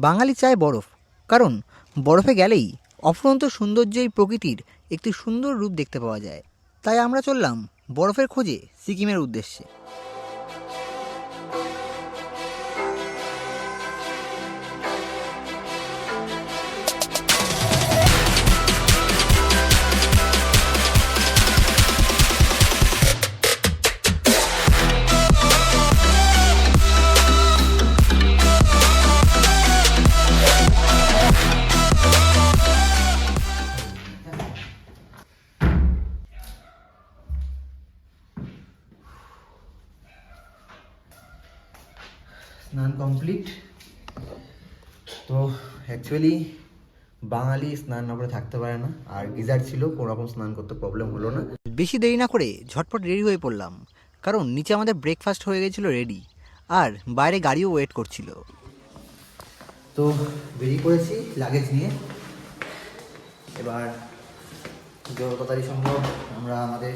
বাঙালি চায় বরফ। কারণ বরফে গেলেই অফুরন্ত সৌন্দর্য এই প্রকৃতির একটি সুন্দর রূপ দেখতে পাওয়া যায়। তাই আমরা চললাম বরফের খোঁজে সিকিমের উদ্দেশ্যে। স্নান কমপ্লিট তো অ্যাকচুয়ালি বাঙালি স্নান না করে থাকতে পারে না। আর গিজার ছিল কোনো রকম স্নান করতে প্রবলেম হলো না। বেশি দেরি না করে ঝটপট রেডি হয়ে পড়লাম। কারণ নিচে আমাদের ব্রেকফাস্ট হয়ে গেছিল রেডি আর বাইরে গাড়িও ওয়েট করছিল। তো বেরিয়ে পড়েছি লাগেজ নিয়ে। এবার যত তাড়াতাড়ি সম্ভব আমরা আমাদের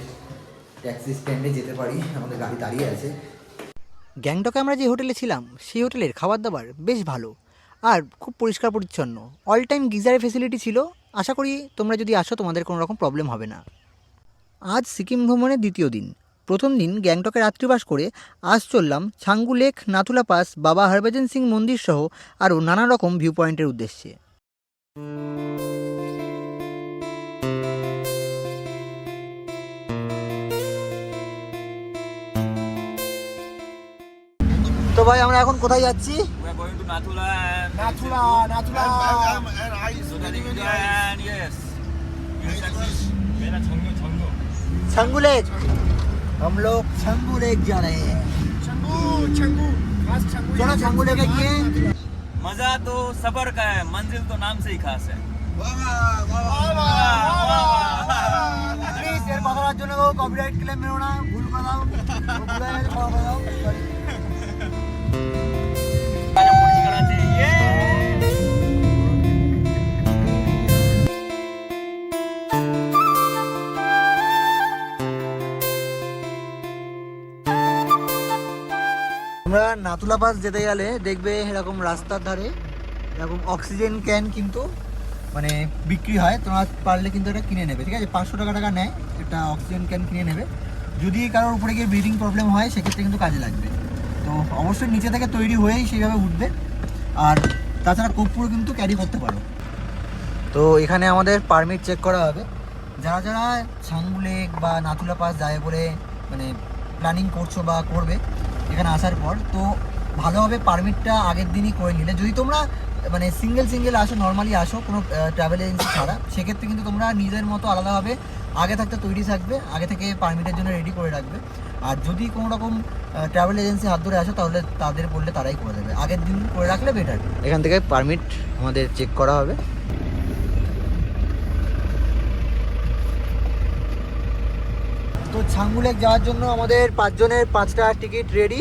ট্যাক্সি স্ট্যান্ডে যেতে পারি। আমাদের গাড়ি দাঁড়িয়ে আছে। গ্যাংটকে আমরা যে হোটেলে ছিলাম, সেই হোটেলের খাবার দাবার বেশ ভালো আর খুব পরিষ্কার পরিচ্ছন্ন অল টাইম গিজারের ফেসিলিটি ছিল। আশা করি তোমরা যদি আসো, তোমাদের কোনো রকম প্রবলেম হবে না। আজ সিকিম ভ্রমণের দ্বিতীয় দিন। প্রথম দিন গ্যাংটকে রাত্রিবাস করে আজ চললাম ছাঙ্গু লেক, নাথুলা পাস, বাবা হরভজন সিং মন্দির সহ আরও নানা রকম ভিউ পয়েন্টের উদ্দেশ্যে। তো ভাই আমরা এখন কোথায় যাচ্ছি We are going to Nathula and Nathula, Nathula. and, and I So that you can yes. Yes, yes. मेरा छंगू छंगू छंगू लेक हम लोग छंगू लेक जा रहे हैं Changu, Changu. Fast Changu. चलो छंगू लेक गए मजा तो सफर का है मंजिल तो नाम से ही खास है প্লিজ এর কথার জন্য কপিরাইট ক্লেম মেরো না ভুল করে দাও ও ভুল হয়ে গেছে, আমরা নাতুলা পাস যেতে গেলে দেখবে এরকম রাস্তার ধারে এরকম অক্সিজেন ক্যান কিন্তু মানে বিক্রি হয়। তোমরা পারলে কিন্তু এটা কিনে নেবে, ঠিক আছে? পাঁচশো টাকা টাকা নেয়, একটা অক্সিজেন ক্যান কিনে নেবে। যদি কারোর উপরে গিয়ে ব্রিদিং প্রবলেম হয়, সেক্ষেত্রে কিন্তু কাজে লাগবে। তো অবশ্যই নিচে থেকে তৈরি হয়েই সেইভাবে উঠবে। আর তাছাড়া কর্পূর কিন্তু ক্যারি করতে পারো। তো এখানে আমাদের পারমিট চেক করা হবে। যারা যারা ছাঙ্গু বা নাথুলা পাস যায় বলে মানে প্ল্যানিং করছ বা করবে, এখানে আসার পর, তো ভালোভাবে পারমিটটা আগের দিনই করে নিলে। যদি তোমরা মানে সিঙ্গেল সিঙ্গেল আসো নর্মালি আসো কোনো ট্রাভেল এজেন্সি ছাড়া। সেক্ষেত্রে কিন্তু তোমরা নিজের মতো আলাদাভাবে আগে থাকতে তৈরি থাকবে আগে থেকে পারমিটের জন্য রেডি করে রাখবে। আর যদি কোনো রকম ট্রাভেল এজেন্সি হাত ধরে আসো তাহলে তাদের বললে তারাই করে দেবে। আগের দিন করে রাখলে বেটার এখান থেকে পারমিট আমাদের চেক করা হবে। তো ছাঙ্গু লেক যাওয়ার জন্য আমাদের পাঁচজনের পাঁচটা টিকিট রেডি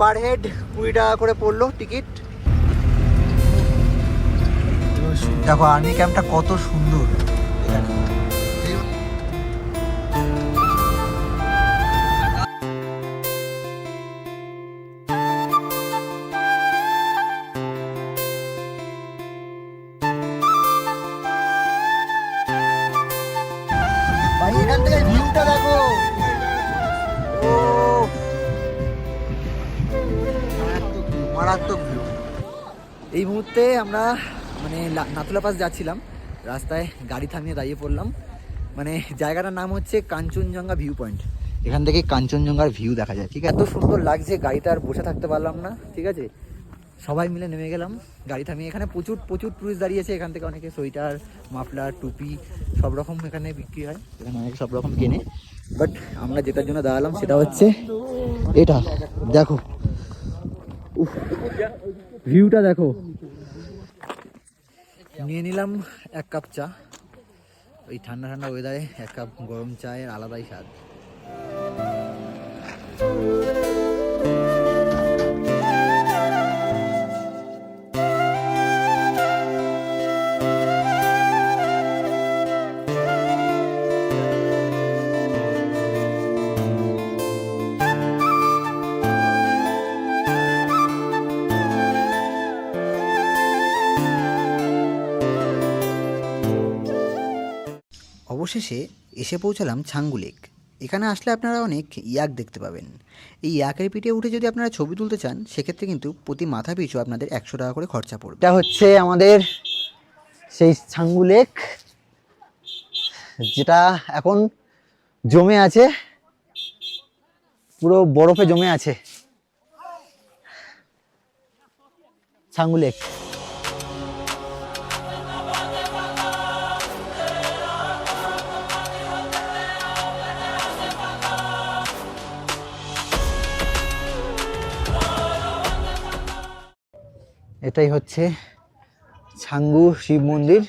পার হেড কুড়ি টাকা করে পড়ল টিকিট দেখো আর্মি ক্যাম্পটা কত সুন্দর। মানে লা- পাস যাচ্ছিলাম, রাস্তায় গাড়ি থামিয়ে দাঁড়িয়ে পড়লাম। মানে জায়গাটার নাম হচ্ছে কাঞ্চনজঙ্ঘা ভিউ পয়েন্ট। এখান থেকে কাঞ্চনজঙ্ঘার ভিউ দেখা যায়, ঠিক আছে? এত সুন্দর লাগছে গাড়িটা আর বসে থাকতে পারলাম না, ঠিক আছে? সবাই মিলে নেমে গেলাম, গাড়ি থামিয়ে। এখানে প্রচুর প্রচুর টুরিস্ট দাঁড়িয়েছে, এখান থেকে অনেকে সোয়েটার, মাফলার, টুপি, সব রকম এখানে বিক্রি হয়। এখানে অনেকে সব রকম কেনে। বাট আমরা যেটার জন্য দাঁড়ালাম সেটা হচ্ছে এটা, দেখো। ভিউটা দেখো। নিয়ে নিলাম এক কাপ চা। ওই ঠান্ডা ঠান্ডা ওয়েদারে এক কাপ গরম চায়ের আলাদাই স্বাদ। অবশেষে এসে পৌঁছালাম ছাঙ্গু লেক। এখানে আসলে আপনারা অনেক ইয়াক দেখতে পাবেন। এই ইয়াকের পিঠে উঠে যদি আপনারা ছবি তুলতে চান, সেক্ষেত্রে কিন্তু প্রতি মাথা পিছু আপনাদের একশো টাকা করে খরচা পড়বে। এটা হচ্ছে আমাদের সেই ছাঙ্গু লেক, যেটা এখন জমে আছে। পুরো বরফে জমে আছে। ছাঙ্গু লেক। এটাই হচ্ছে ছাঙ্গু শিব মন্দির,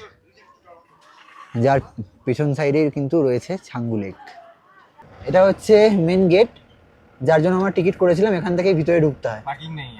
যার পিছন সাইডে কিন্তু রয়েছে ছাঙ্গু লেক। এটা হচ্ছে মেন গেট যার জন্য আমরা টিকিট করেছিলাম, এখান থেকে ভিতরে ঢুকতে হয়। পার্কিং নেই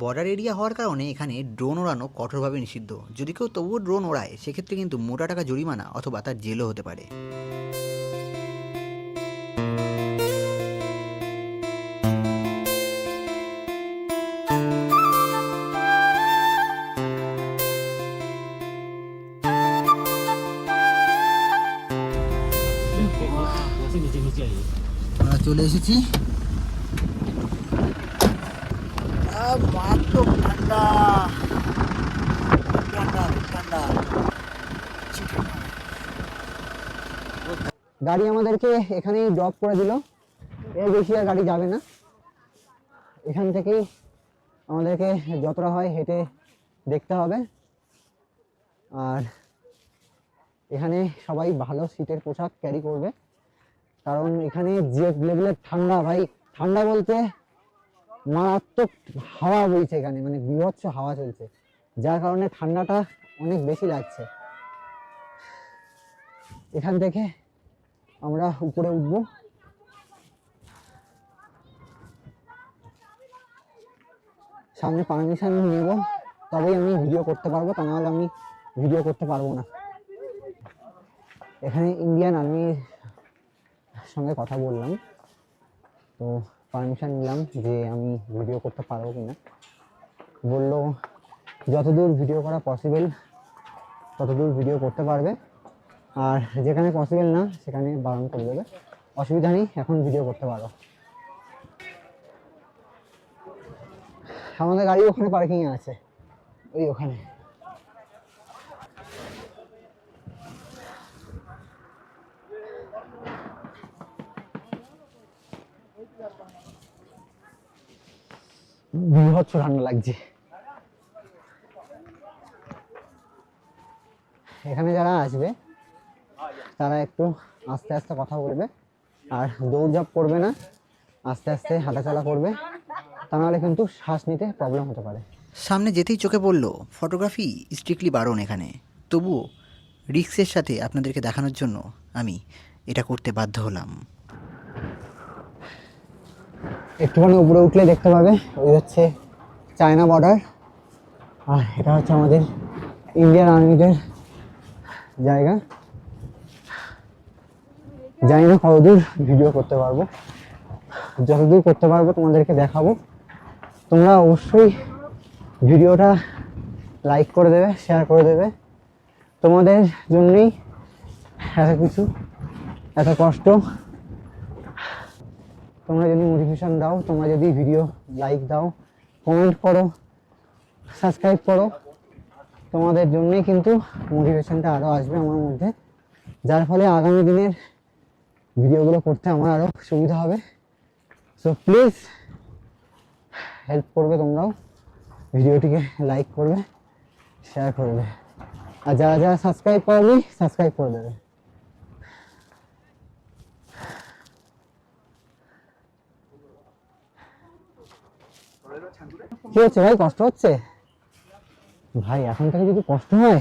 বর্ডার এরিয়া হওয়ার কারণে এখানে ড্রোন ওড়ানো কঠোরভাবে নিষিদ্ধ। যদি কেউ তবুও ড্রোন ওড়ায়, সেক্ষেত্রে কিন্তু মোটা টাকা জরিমানা অথবা তার জেলও হতে পারে। চলে এসেছি আহ, মারাত্মক ঠান্ডা ঠান্ডা ঠান্ডা গাড়ি আমাদেরকে এখানেই ড্রপ করে দিল। এর বেশি আর গাড়ি যাবে না। এখান থেকেই আমাদেরকে যতটা হয় হেঁটে দেখতে হবে। আর এখানে সবাই ভালো শীতের পোশাক ক্যারি করবে। কারণ এখানে যে লেভেলের ঠান্ডা ভাই, ঠান্ডা বলতে মারাত্মক হাওয়া বইছে এখানে মানে বিভৎস হাওয়া চলছে। যার কারণে ঠান্ডাটা অনেক বেশি লাগছে। এখান থেকে আমরা উপরে উঠবো। সামনে পারমিশন নেব। তবেই আমি ভিডিও করতে পারব, তা নাহলে আমি ভিডিও করতে পারব না। এখানে ইন্ডিয়ান আর্মির সঙ্গে কথা বললাম। তো পারমিশন নিলাম যে আমি ভিডিও করতে পারব কিনা। বলল, যতদূর ভিডিও করা পসিবল ততদূর ভিডিও করতে পারবে। আর যেখানে পসিবল না, সেখানে বারণ করে দেবে। অসুবিধা নেই, এখন ভিডিও করতে পারো। আমাদের গাড়ি ওখানে পার্কিংয়ে আছে। ওই ওখানে। বিভৎস ঠান্ডা লাগছে। এখানে যারা আসবে তারা একটু আস্তে আস্তে কথা বলবে। আর দৌড়ঝাঁপ করবে না আস্তে আস্তে হাঁটাচলা করবে। তা নাহলে কিন্তু শ্বাস নিতে প্রবলেম হতে পারে। সামনে যেতেই চোখে পড়ল ফটোগ্রাফি স্ট্রিক্টলি বারণ এখানে। তবুও রিক্সের সাথে আপনাদেরকে দেখানোর জন্য আমি এটা করতে বাধ্য হলাম। একটুখানি উপরে উঠলে দেখতে পাবে ওই হচ্ছে চায়না বর্ডার আর এটা হচ্ছে আমাদের ইন্ডিয়ান আর্মিদের জায়গা। জানি না কতদূর ভিডিও করতে পারব। যতদূর করতে পারব তোমাদেরকে দেখাবো। তোমরা অবশ্যই ভিডিওটা লাইক করে দেবে শেয়ার করে দেবে। তোমাদের জন্যই এত কিছু, এত কষ্ট। তোমরা যদি মোটিভেশান দাও, তোমরা যদি ভিডিও লাইক দাও কমেন্ট করো সাবস্ক্রাইব করো, তোমাদের জন্যই কিন্তু মোটিভেশানটা আরও আসবে আমার মধ্যে। যার ফলে আগামী দিনের ভিডিওগুলো করতে আমার আরও সুবিধা হবে। সো প্লিজ হেল্প করবে তোমরাও। ভিডিওটিকে লাইক করবে শেয়ার করবে। আর যারা যারা সাবস্ক্রাইব করনি সাবস্ক্রাইব করে দেবে। কি হচ্ছে ভাই? কষ্ট হচ্ছে? ভাই, এখন থেকে যদি কষ্ট হয়।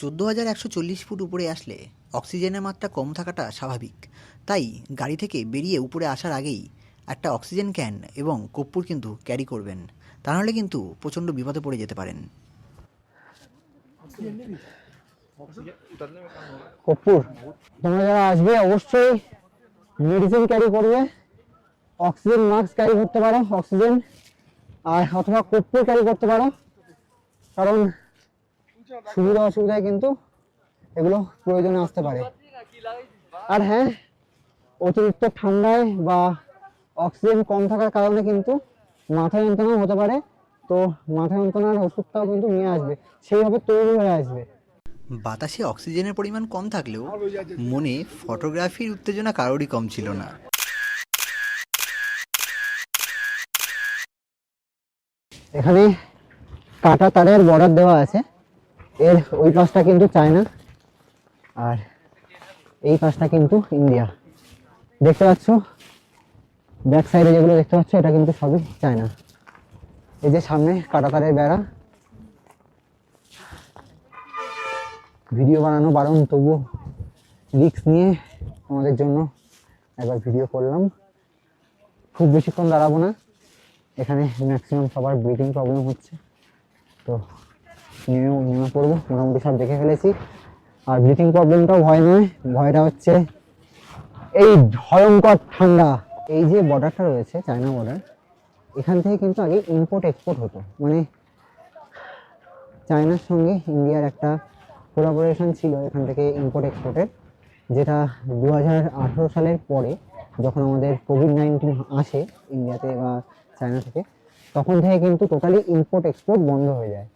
চোদ্দ হাজার একশো চল্লিশ ফুট উপরে আসলে অক্সিজেনের মাত্রা কম থাকাটা স্বাভাবিক। তাই গাড়ি থেকে বেরিয়ে উপরে আসার আগেই একটা অক্সিজেন ক্যান এবং কর্পূর কিন্তু ক্যারি করবেন। তা নাহলে কিন্তু প্রচণ্ড বিপদে পড়ে যেতে পারেন। কর্পূর তোমরা যারা আসবে অবশ্যই মেডিসিন ক্যারি করবে। অক্সিজেন মাস্ক ক্যারি করতে পারো, অক্সিজেন। আর অথবা কর্পূর ক্যারি করতে পারো। কারণ সুবিধা অসুবিধায় কিন্তু এগুলো প্রয়োজনে আসতে পারে। আর হ্যাঁ অতিরিক্ত ঠান্ডায় বা অক্সিজেন কম থাকার কারণে কিন্তু মাথা যন্ত্রণাও হতে পারে। তো মাথা যন্ত্রণার ওষুধটাও কিন্তু নিয়ে আসবে। সেইভাবে তৈরি হয়ে আসবে। বাতাসে অক্সিজেনের পরিমাণ কম থাকলেও মনে ফটোগ্রাফির উত্তেজনা কারোরই কম ছিল না। এখানে কাটা তারের বর্ডার দেওয়া আছে। এর ওই পাশটা কিন্তু চায়না। আর এই পাশটা কিন্তু ইন্ডিয়া। দেখতে পাচ্ছ? ব্যাক সাইডে যেগুলো দেখতে পাচ্ছ, এটা কিন্তু সবই চায়না। এই যে সামনে কাটা তারের বেড়া। ভিডিও বানানো বারণ, তবুও রিক্স নিয়ে আমাদের জন্য একবার ভিডিও করলাম। খুব বেশিক্ষণ দাঁড়াবো না। এখানে ম্যাক্সিমাম সবার ব্রিথিং প্রবলেম হচ্ছে। তো নেমে নেমে পড়ব। মোটামুটি সব দেখে ফেলেছি। আর ব্রিথিং প্রবলেমটাও ভয় নয় ভয়টা হচ্ছে এই ভয়ঙ্কর ঠান্ডা। এই যে বর্ডারটা রয়েছে চায়না বর্ডার এখান থেকে কিন্তু আগে ইম্পোর্ট এক্সপোর্ট হতো। মানে চায়নার সঙ্গে ইন্ডিয়ার একটা কোলাবোরেশন ছিল এখান থেকে ইম্পোর্ট এক্সপোর্টের যেটা দু হাজার আঠেরো সালের পরে যখন আমাদের কোভিড নাইন্টিন আসে ইন্ডিয়াতে বা চায়না থেকে, তখন থেকে কিন্তু টোটালি ইম্পোর্ট এক্সপোর্ট বন্ধ হয়ে যায়।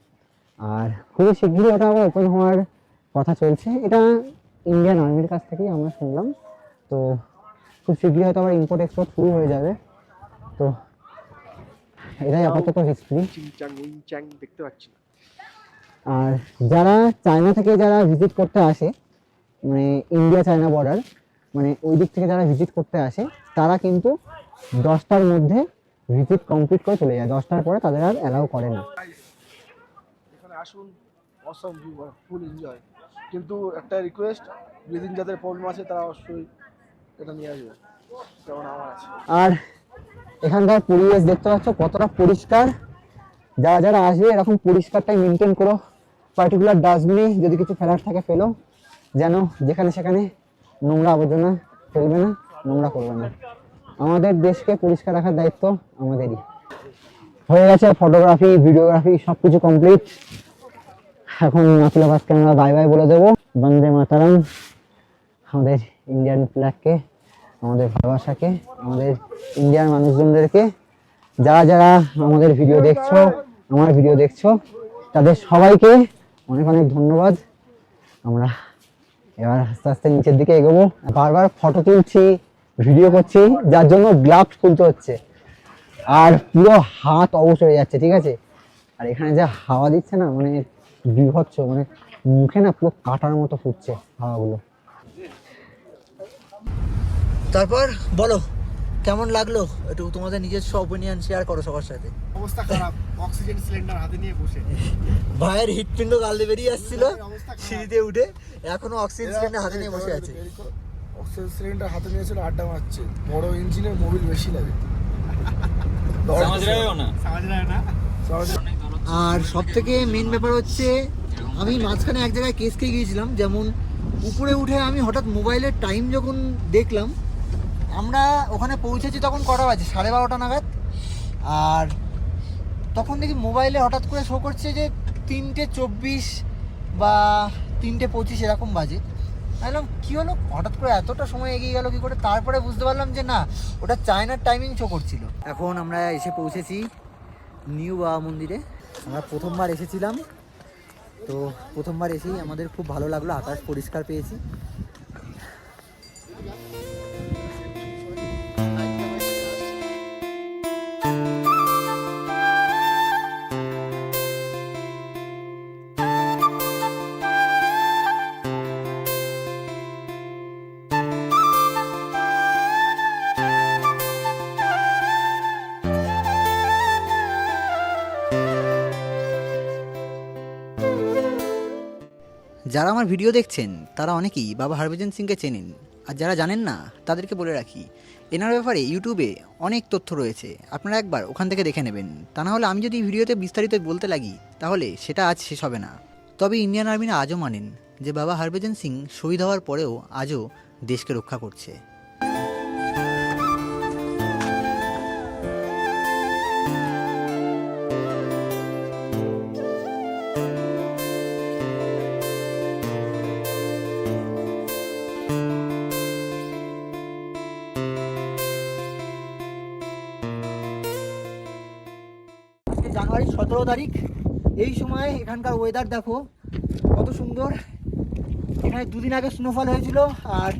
আর খুবই শীঘ্রই ওটা আবার ওপেন হওয়ার কথা চলছে। এটা ইন্ডিয়ান আর্মির কাছ থেকেই আমরা শুনলাম। তো খুব শীঘ্রই হয়তো আবার ইম্পোর্ট এক্সপোর্ট শুরু হয়ে যাবে। তো এটাই আপাতত হিস্ট্রি দেখতে পাচ্ছি আর যারা চায়না থেকে যারা ভিজিট করতে আসে মানে ইন্ডিয়া চায়না বর্ডার মানে ওই দিক থেকে যারা ভিজিট করতে আসে তারা কিন্তু দশটার মধ্যে ভিজিট কমপ্লিট করে চলে যায়। দশটার পরে তাদের আর অ্যালাউ করে না। এখানে আসুন অসম ফুল এনজয় কিন্তু একটা রিকোয়েস্ট ব্রিদিং যাদের প্রবলেম আছে তারা অবশ্যই এটা নিয়ে আসবে। যেমন আমার আছে। আর এখানকার পরিবেশ দেখতে পাচ্ছ, কতটা পরিষ্কার। যারা যারা আসবে, এরকম পরিষ্কারটাই মেনটেন করো। পার্টিকুলার ডাস্টবিনে যদি কিছু ফেলার থাকে, ফেলো। যেন যেখানে সেখানে নোংরা আবর্জনা ফেলবে না, নোংরা করবে না। আমাদের দেশকে পরিষ্কার রাখার দায়িত্ব আমাদেরই। হয়ে গেছে ফটোগ্রাফি ভিডিওগ্রাফি সব কিছু কমপ্লিট এখন নাতুলা বাসকে আমরা বাই বাই বলে দেবো। বন্দে মাতারাম। আমাদের ইন্ডিয়ান ফ্ল্যাগকে আমাদের ভালোবাসাকে, আমাদের ইন্ডিয়ার মানুষজনদেরকে, যারা যারা আমাদের ভিডিও দেখছ, আমার ভিডিও দেখছ, তাদের সবাইকে অনেক অনেক ধন্যবাদ। আমরা এবার আস্তে আস্তে নিচের দিকে এগোবো। বারবার ফটো তুলছি ভিডিও করছি, যার জন্য গ্লাভস খুলতে হচ্ছে। আর পুরো হাত অবশ হয়ে যাচ্ছে, ঠিক আছে? আর এখানে যা হাওয়া দিচ্ছে না মানে বৃহৎস মানে মুখে না পুরো কাটার মতো ফুটছে হাওয়াগুলো। তারপর বলো কেমন লাগল? একটু তোমাদের নিজস্ব ওপিনিয়ন শেয়ার করো সবার সাথে। অবস্থা খারাপ অক্সিজেন সিলিন্ডার হাতে নিয়ে বসে। ভাইয়ের হৃৎপিণ্ড গালে বেরিয়ে আসছিল সিঁড়িতে উঠে এখনও অক্সিজেন সিলিন্ডার হাতে নিয়ে বসে আছে। অক্সিজেন সিলিন্ডার হাতে নিয়েছিল আড্ডা মারছে। বড় ইঞ্জিনের মোবিল বেশি লাগে। না। না। আর সব থেকে মেন ব্যাপার হচ্ছে, আমি মাঝখানে এক জায়গায় কেস খেয়ে গিয়েছিলাম, যেমন উপরে উঠে আমি হঠাৎ মোবাইলের টাইম যখন দেখলাম, আমরা ওখানে পৌঁছেছি তখন কটা বাজে? সাড়ে বারোটা নাগাদ। আর তখন দেখি মোবাইলে হঠাৎ করে শো করছে যে তিনটে চব্বিশ বা তিনটে পঁচিশ এরকম বাজে। ভাবলাম, কী হলো? হঠাৎ করে এতটা সময় এগিয়ে গেল কি করে? তারপরে বুঝতে পারলাম যে না, ওটা চায়নার টাইমিং শো করছিল। এখন আমরা এসে পৌঁছেছি নিউ বাবা মন্দিরে। আমরা প্রথমবার এসেছিলাম। তো প্রথমবার এসেই আমাদের খুব ভালো লাগল আকাশ পরিষ্কার পেয়েছি। যারা আমার ভিডিও দেখছেন, তারা অনেকেই বাবা হরভজন সিংকে চেনেন। আর যারা জানেন না, তাদেরকে বলে রাখি, এনার ব্যাপারে ইউটিউবে অনেক তথ্য রয়েছে। আপনারা একবার ওখান থেকে দেখে নেবেন। তা না হলে আমি যদি ভিডিওতে বিস্তারিত বলতে লাগি, তাহলে সেটা আজ শেষ হবে না। তবে ইন্ডিয়ান আর্মিরা আজও মানেন যে বাবা হরভজন সিং শহীদ হওয়ার পরেও আজও দেশকে রক্ষা করছে। জানুয়ারি সতেরো তারিখ। এই সময় এখানকার ওয়েদার দেখো, কত সুন্দর। এখানে দুদিন আগে স্নোফল হয়েছিল আর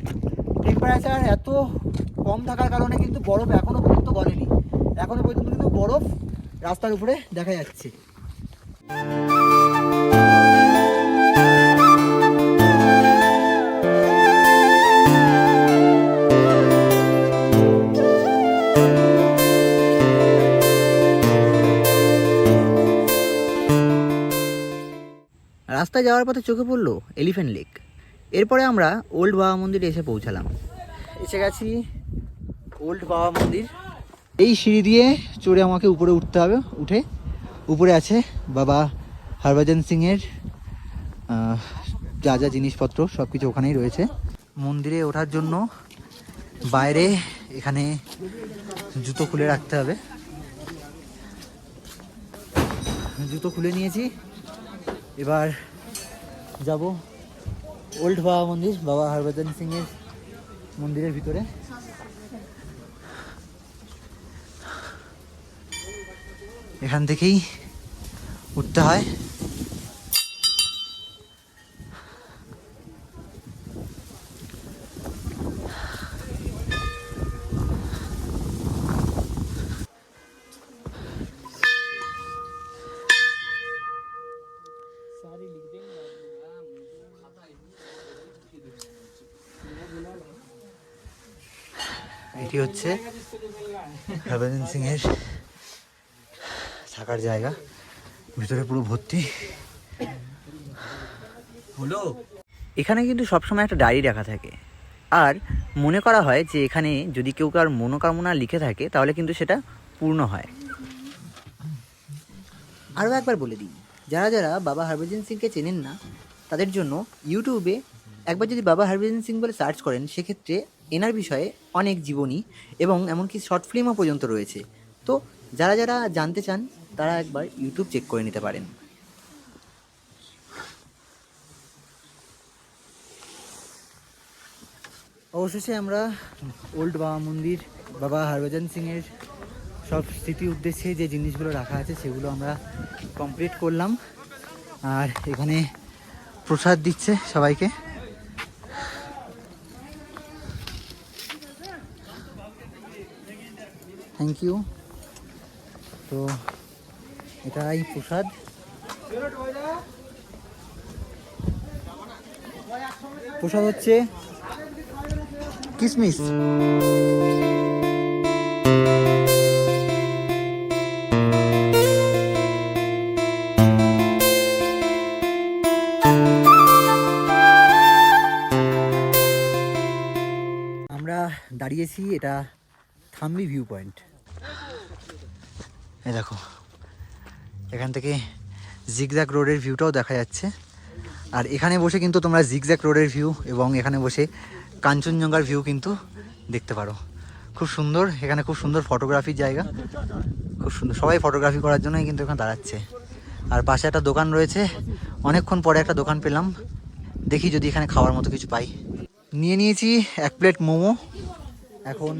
টেম্পারেচার এত কম থাকার কারণে কিন্তু বরফ এখনও পর্যন্ত গলেনি। এখনও পর্যন্ত কিন্তু বরফ রাস্তার উপরে দেখা যাচ্ছে। রাস্তায় যাওয়ার পথে চোখে পড়ল এলিফ্যান্ট লেক। এরপরে আমরা ওল্ড বাবা মন্দিরে এসে পৌঁছালাম। এসে গেছি ওল্ড বাবা মন্দির। এই সিঁড়ি দিয়ে চড়ে আমাকে উপরে উঠতে হবে, উঠে। উপরে আছে বাবা হরভজন সিংয়ের যা যা জিনিসপত্র সব কিছু ওখানেই রয়েছে। মন্দিরে ওঠার জন্য বাইরে এখানে জুতো খুলে রাখতে হবে। জুতো খুলে নিয়েছি। এবার যাব ওল্ড বাবা মন্দির বাবা হরভজন সিংয়ের মন্দিরের ভিতরে। এখান থেকেই উঠতে হয়। এটি হচ্ছে? হরভজন সিং এর থাকার জায়গা। ভিতরে পুরো ভর্তি। হলো। এখানে কিন্তু সবসময় একটা ডায়েরি রাখা থাকে। আর মনে করা হয় যে এখানে যদি কেউ কার মনোকামনা লিখে থাকে তাহলে কিন্তু সেটা পূর্ণ হয়। আরও একবার বলে দিই যারা যারা বাবা হরভজন সিংকে চেনেন না তাদের জন্য ইউটিউবে একবার যদি বাবা হরভজন সিং বলে সার্চ করেন সেক্ষেত্রে এনার বিষয়ে অনেক জীবনী এবং এমনকি শর্ট ফিল্মও পর্যন্ত রয়েছে। তো যারা যারা জানতে চান, তারা একবার ইউটিউব চেক করে নিতে পারেন। অবশেষে আমরা ওল্ড বাবা মন্দির, বাবা হরভজন সিংয়ের সব স্মৃতি উদ্দেশ্যে যে জিনিসগুলো রাখা আছে, সেগুলো আমরা কমপ্লিট করলাম। আর এখানে প্রসাদ দিচ্ছে সবাইকে। থ্যাংক ইউ তো এটাই প্রসাদ। প্রসাদ হচ্ছে কিসমিস। আমরা দাঁড়িয়েছি এটা থাম্বি ভিউ পয়েন্ট। এই দেখো, এখান থেকে জিগজ্যাক রোডের ভিউটাও দেখা যাচ্ছে। আর এখানে বসে কিন্তু তোমরা জিগজ্যাক রোডের ভিউ এবং এখানে বসে কাঞ্চনজঙ্ঘার ভিউ কিন্তু দেখতে পারো। খুব সুন্দর, এখানে খুব সুন্দর ফটোগ্রাফির জায়গা। খুব সুন্দর, সবাই ফটোগ্রাফি করার জন্যই কিন্তু এখানে দাঁড়াচ্ছে। আর পাশে একটা দোকান রয়েছে, অনেকক্ষণ পরে একটা দোকান পেলাম। দেখি যদি এখানে খাওয়ার মতো কিছু পাই। নিয়ে নিয়েছি এক প্লেট মোমো। এখন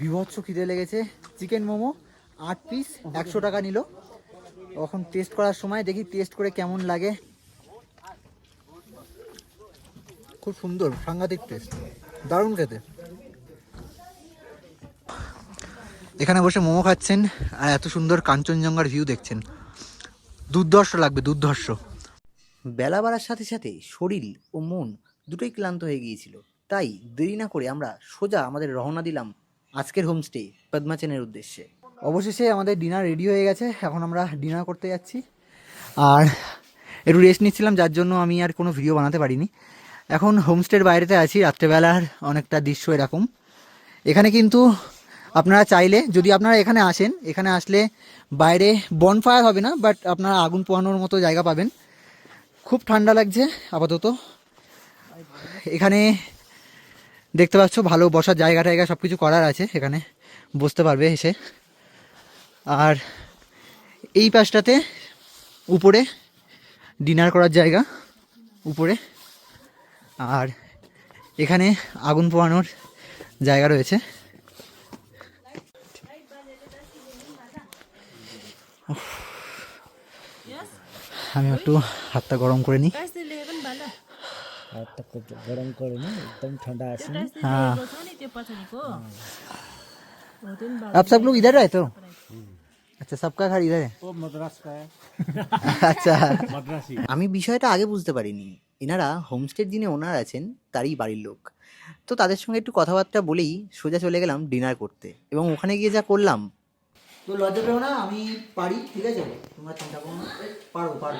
বিভৎস খিদে লেগেছে। চিকেন মোমো, আট পিস একশো টাকা নিল। এখন টেস্ট করার সময়, দেখি টেস্ট করে কেমন লাগে। খুব সুন্দর, সাংঘাতিক টেস্ট দারুণ খেতে। এখানে বসে মোমো খাচ্ছেন, আর এত সুন্দর কাঞ্চনজঙ্ঘার ভিউ দেখছেন। দুর্ধর্ষ লাগবে, দুর্ধর্ষ। বেলা বাড়ার সাথে সাথে শরীর ও মন দুটোই ক্লান্ত হয়ে গিয়েছিল। তাই দেরি না করে আমরা সোজা আমাদের রওনা দিলাম আজকের হোমস্টে পদ্মাচেনের উদ্দেশ্যে। অবশেষে আমাদের ডিনার রেডি হয়ে গেছে, এখন আমরা ডিনার করতে যাচ্ছি। আর একটু রেস্ট নিচ্ছিলাম, যার জন্য আমি আর কোনো ভিডিও বানাতে পারিনি। এখন হোমস্টের বাইরেতে আছি, রাত্রেবেলার অনেকটা দৃশ্য এরকম। এখানে কিন্তু আপনারা চাইলে, যদি আপনারা এখানে আসেন, এখানে আসলে বাইরে বনফায়ার হবে না বাট আপনারা আগুন পোহানোর মতো জায়গা পাবেন। খুব ঠান্ডা লাগছে, আপাতত। এখানে দেখতে পাচ্ছ, ভালো বসার জায়গা টায়গা সব কিছু করার আছে এখানে। বসতে পারবে এসে। আর এই পাশটাতে উপরে ডিনার করার জায়গা, উপরে। আর এখানে আগুন পোহানোর জায়গা রয়েছে। আমি একটু হাতটা গরম করে নিই। हात त गरम गऱ्यो नि एकदम ठन्डा आएछ नि हाँ छ नि त्यो पछाडिको हो त्यो नि आप सब लोग इधर रहे तो আচ্ছা সবকা ঘর ইধার ओ मद्रास का है আচ্ছা मद्रासी আমি বিষয়টা আগে বুঝতে পারিনি এনারা হোমস্টের যিনি ওনার আছেন তারই বাড়ির লোক তো তাদের সঙ্গে একটু কথাবার্তা বলেই সোজা চলে গেলাম ডিনার করতে এবং ওখানে গিয়ে যা করলাম তো লজ্জা পেও না আমি পারি ঠিক আছে তোমরা চিন্তা করো না পারো পারো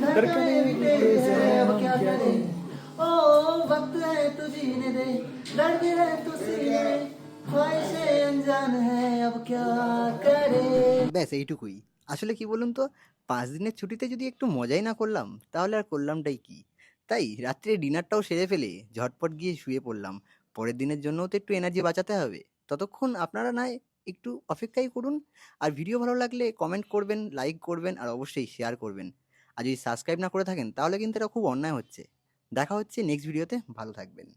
धड़कने भी तेज है अब क्या करें ओ वक्त है तू जीने दे दर्द है तू सीने में ख्वाहिशें अनजान है अब क्या करे ব্যাস এইটুকুই আসলে কি বলুন তো পাঁচ দিনের ছুটিতে যদি একটু মজাই না করলাম তাহলে আর করলামটাই কি তাই রাত্রে ডিনারটাও সেরে ফেলে ঝটপট গিয়ে শুয়ে পড়লাম পরের দিনের জন্যও তো একটু এনার্জি বাঁচাতে হবে ততক্ষণ আপনারা নয় একটু অপেক্ষাই করুন আর ভিডিও ভালো লাগলে কমেন্ট করবেন লাইক করবেন আর অবশ্যই শেয়ার করবেন আর যদি সাবস্ক্রাইব না করে থাকেন, তাহলে কিন্তু এটা খুব অন্যায় হচ্ছে। দেখা হচ্ছে নেক্সট ভিডিওতে ভালো থাকবেন।